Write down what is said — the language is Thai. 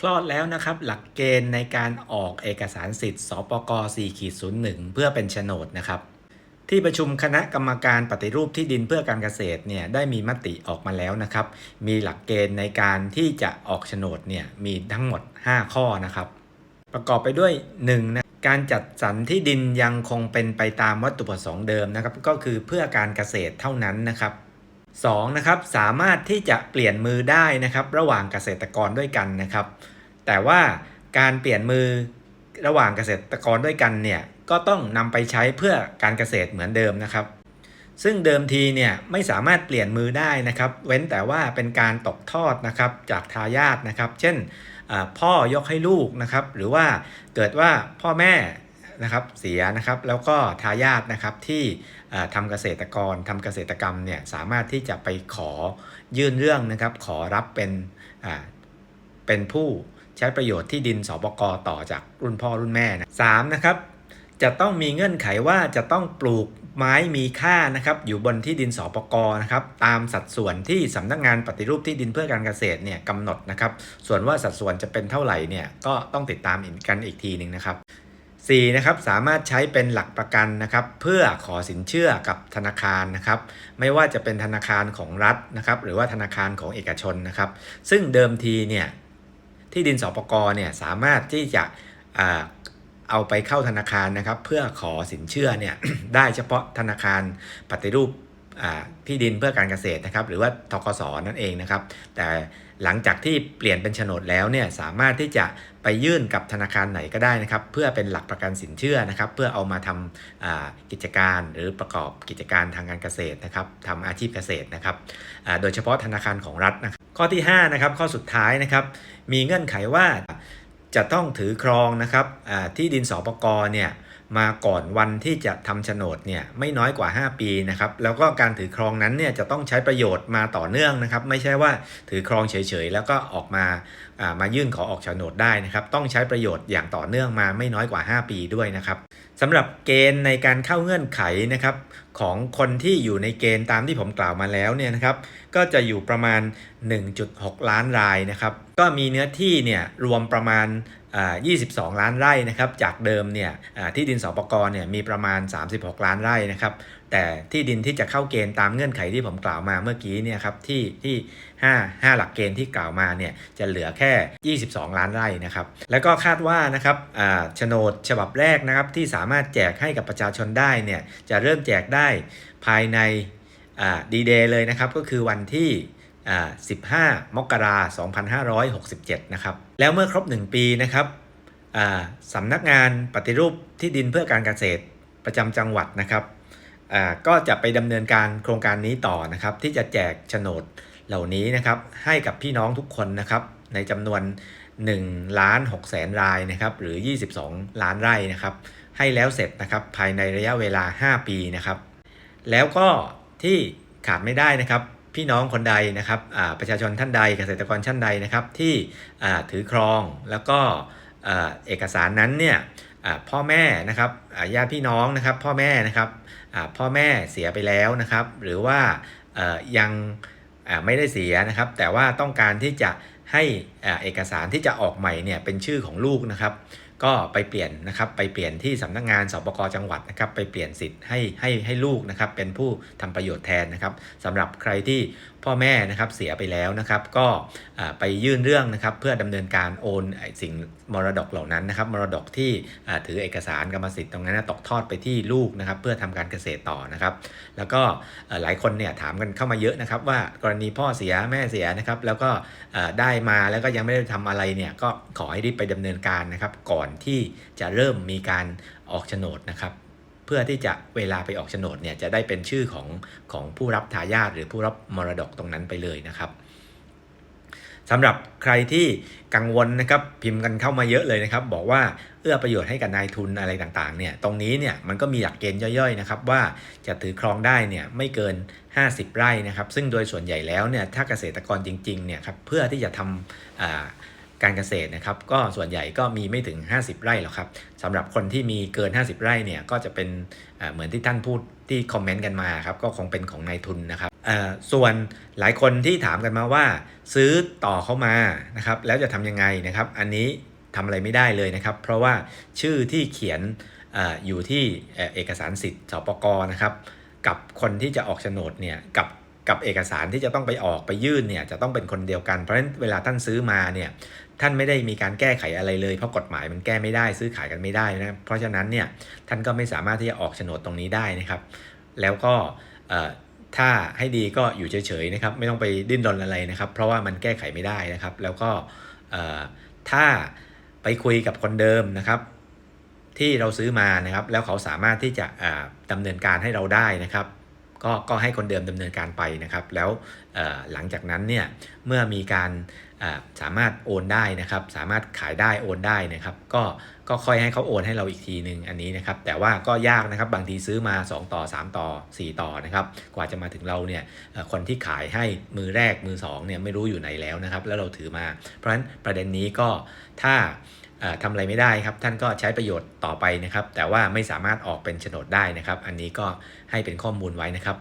คลอดแล้วนะครับ หลักเกณฑ์ในการออกเอกสารสิทธิ์สปก4.01 เพื่อเป็นโฉนดนะครับ ที่ประชุมคณะกรรมการปฏิรูปที่ดินเพื่อการเกษตรเนี่ยได้มีมติออกมาแล้วนะครับ มีหลักเกณฑ์ในการที่จะออกโฉนดเนี่ยมีทั้งหมด 5 ข้อนะครับ ประกอบไปด้วย1นะการจัดสรรที่ดินยังคงเป็นไปตามวัตถุประสงค์เดิมนะครับ ก็คือเพื่อการเกษตรเท่านั้นนะครับ 2นะครับสามารถที่จะเปลี่ยนมือได้นะครับ ระหว่างเกษตรกรด้วยกันนะครับ แต่ว่าการเปลี่ยนมือระหว่างเกษตรกรด้วยกันเนี่ยก็ต้องนำไปใช้เพื่อการเกษตรเหมือนเดิมนะครับ ซึ่งเดิมทีเนี่ยไม่สามารถเปลี่ยนมือได้นะครับ เว้นแต่ว่าเป็นการตกทอดนะครับจากทายาทนะครับ เช่นพ่อยกให้ลูกนะครับ หรือว่าเกิดว่าพ่อแม่ นะครับเสียนะครับแล้วก็ทายาทนะครับที่อ่าทำเกษตรกรทำเกษตรกรรมเนี่ยสามารถที่จะไปขอยื่นเรื่องนะครับขอรับเป็นเป็นผู้ใช้ประโยชน์ที่ดินสปกต่อจากรุ่นพ่อรุ่นแม่นะสามนะครับจะต้องมีเงื่อนไขว่าจะต้องปลูกไม้มีค่านะครับอยู่บนที่ดินสปกนะครับตามสัดส่วนที่สำนักงานปฏิรูปที่ดินเพื่อการเกษตรเนี่ยกำหนดนะครับส่วนว่าสัดส่วนจะเป็นเท่าไหร่เนี่ยก็ต้องติดตามอีกกันอีกทีหนึ่งนะครับ 4นะครับสามารถใช้เป็นหลักประกันนะครับเพื่อขอสินเชื่อกับธนาคารนะครับไม่ว่าจะเป็นธนาคารของรัฐนะครับหรือว่าธนาคารของเอกชนนะครับซึ่งเดิมทีเนี่ยที่ดินสปกเนี่ยสามารถที่จะเอาไปเข้าธนาคารนะครับเพื่อขอสินเชื่อเนี่ยได้เฉพาะธนาคารปฏิรูป ที่ดินเพื่อการเกษตรนะครับ หรือว่าทกสนั่นเองนะครับ แต่หลังจากที่เปลี่ยนเป็นโฉนดแล้วเนี่ยสามารถที่จะไปยื่นกับธนาคารไหนก็ได้นะครับ เพื่อเป็นหลักประกันสินเชื่อนะครับ เพื่อเอามาทำกิจการหรือประกอบกิจการทางการเกษตรนะครับทำอาชีพเกษตรนะครับโดยเฉพาะธนาคารของรัฐนะครับข้อที่5นะครับข้อสุดท้ายนะครับ มีเงื่อนไขว่าจะต้องถือครองนะครับที่ดินสปกเนี่ย มาก่อนวันที่จะทำโฉนดเนี่ยไม่น้อยกว่า 5 ปีนะครับแล้วก็การถือครองนั้นเนี่ยจะต้องใช้ประโยชน์มาต่อเนื่องนะครับ ไม่ใช่ว่าถือครองเฉยๆแล้วก็ออกมาามายื่นขอออกโฉนดได้นะครับ ต้องใช้ประโยชน์อย่างต่อเนื่องมาไม่น้อยกว่า 5 ปีด้วยนะครับสำหรับเกณฑ์ในการเข้าเงื่อนไขนะครับของคนที่อยู่ในเกณฑ์ตามที่ผมกล่าวมาแล้วเนี่ยนะครับ ก็จะอยู่ประมาณ 1.6 ล้านรายนะครับ ก็มีเนื้อที่เนี่ยรวมประมาณ 22 ล้านไร่นะครับจากเดิมเนี่ยที่ดินสปกรเนี่ยมีประมาณ 36 ล้านไร่นะครับแต่ที่ดินที่จะเข้าเกณฑ์ตามเงื่อนไขที่ผมกล่าวมาเมื่อกี้เนี่ยครับที่ที่ 5 5 หลักเกณฑ์ที่กล่าวมาเนี่ยจะเหลือแค่ 22 ล้านไร่นะครับแล้วก็คาดว่านะครับโฉนดฉบับแรกนะครับที่สามารถแจกให้กับประชาชนได้เนี่ยจะเริ่มแจกได้ภายในดีเดย์เลยนะครับก็คือวันที่ 15 มกราคม2567 นะครับ แล้วเมื่อครบ 1 ปีนะครับสำนักงานปฏิรูปที่ดินเพื่อการเกษตรประจำจังหวัดนะครับก็จะไปดำเนินการโครงการนี้ต่อนะครับ ที่จะแจกโฉนดเหล่านี้นะครับ ให้กับพี่น้องทุกคนนะครับ ในจำนวน1ล้าน6แสนรายนะครับ หรือ 22 ล้านไร่นะครับ ให้แล้วเสร็จนะครับ ภายในระยะเวลา 5 ปีนะครับ แล้วก็ที่ขาดไม่ได้นะครับ พี่น้องคนใดนะครับประชาชนท่านใดเกษตรกรท่านใดนะครับที่ถือครองแล้วก็เอกสารนั้นเนี่ยพ่อแม่นะครับญาติพี่น้องนะครับพ่อแม่นะครับพ่อแม่เสียไปแล้วนะครับ หรือว่ายังไม่ได้เสียนะครับ แต่ว่าต้องการที่จะให้เอกสารที่จะออกใหม่เนี่ยเป็นชื่อของลูกนะครับ ก็ไปเปลี่ยนนะครับไปเปลี่ยนที่สำนักงานสปกจังหวัดนะครับไปเปลี่ยนสิทธิ์ให้ให้ให้ลูกนะครับเป็นผู้ทำประโยชน์แทนนะครับสำหรับใครที่พ่อแม่นะครับเสียไปแล้วนะครับก็ไปยื่นเรื่องนะครับเพื่อดำเนินการโอนสิ่งมรดกเหล่านั้นนะครับมรดกที่ถือเอกสารกรรมสิทธิ์ตรงนั้นตกทอดไปที่ลูกนะครับเพื่อทำการเกษตรต่อนะครับ แล้วก็หลายคนเนี่ยถามกันเข้ามาเยอะนะครับ ว่ากรณีพ่อเสียแม่เสียนะครับแล้วก็ได้มาแล้วก็ยังไม่ได้ทำอะไรเนี่ยก็ขอให้รีบไปดำเนินการนะครับก่อนที่จะเริ่มมีการออกโฉนดนะครับ เพื่อที่จะเวลาไปออกโฉนดเนี่ยจะได้เป็นชื่อของของผู้รับทายาทหรือผู้รับมรดกตรงนั้นไปเลยนะครับสำหรับใครที่กังวลนะครับพิมพ์กันเข้ามาเยอะเลยนะครับ บอกว่าเอื้อประโยชน์ให้กับนายทุนอะไรต่างๆเนี่ยตรงนี้เนี่ยมันก็มีหลักเกณฑ์ย่อยๆนะครับว่าจะถือครองได้เนี่ยไม่เกิน 50 ไร่นะครับ ซึ่งโดยส่วนใหญ่แล้วเนี่ยถ้าเกษตรกรจริงๆเนี่ยครับเพื่อที่จะทำ การเกษตรนะครับ ก็ส่วนใหญ่ก็มีไม่ถึง 50 ไร่หรอกครับสำหรับคนที่มีเกิน 50 ไร่เนี่ยก็จะเป็นเหมือนที่ท่านพูดที่คอมเมนต์กันมาครับก็คงเป็นของนายทุนนะครับส่วนหลายคนที่ถามกันมาว่า ซื้อต่อเข้ามานะครับแล้วจะทำยังไงนะครับ อันนี้ทำอะไรไม่ได้เลยนะครับ เพราะว่าชื่อที่เขียนออยู่ที่เอ่อเอกสารสิทธิ์สปกนะครับ กับคนที่จะออกโฉนดเนี่ยกับ กับเอกสารที่จะต้องไปออกไปยื่นเนี่ยจะต้องเป็นคนเดียวกันเพราะฉะนั้นเวลาท่านซื้อมาเนี่ยท่านไม่ได้มีการแก้ไขอะไรเลย เพราะกฎหมายมันแก้ไม่ได้ซื้อขายกันไม่ได้นะเพราะฉะนั้นเนี่ยท่านก็ไม่สามารถที่จะออกโฉนดตรงนี้ได้นะครับ แล้วก็ถ้าให้ดีก็อยู่เฉยๆนะครับ ไม่ต้องไปดิ้นรนอะไรนะครับ เพราะว่ามันแก้ไขไม่ได้นะครับ แล้วก็ถ้าไปคุยกับคนเดิมนะครับที่เราซื้อมานะครับ แล้วเขาสามารถที่จะอ่าดำเนินการให้เราได้นะครับ ก็ก็ให้คนเดิมดำเนินการไปนะครับ แล้วหลังจากนั้นเนี่ยเมื่อมีการ สามารถโอนได้นะครับ สามารถขายได้โอนได้นะครับ ก็ก็ค่อยให้เขาโอนให้เราอีกทีหนึ่งอันนี้นะครับ แต่ว่าก็ยากนะครับ บางทีซื้อมา 2 ต่อ 3 ต่อ 4 ต่อนะครับ กว่าจะมาถึงเราเนี่ยคนที่ขายให้มือแรกมือ2เนี่ยไม่รู้อยู่ไหนแล้วนะครับ แล้วเราถือมา เพราะฉะนั้นประเด็นนี้ก็ถ้าทำอะไรไม่ได้ครับ ท่านก็ใช้ประโยชน์ต่อไปนะครับ แต่ว่าไม่สามารถออกเป็นโฉนดได้นะครับ อันนี้ก็ให้เป็นข้อมูลไว้นะครับ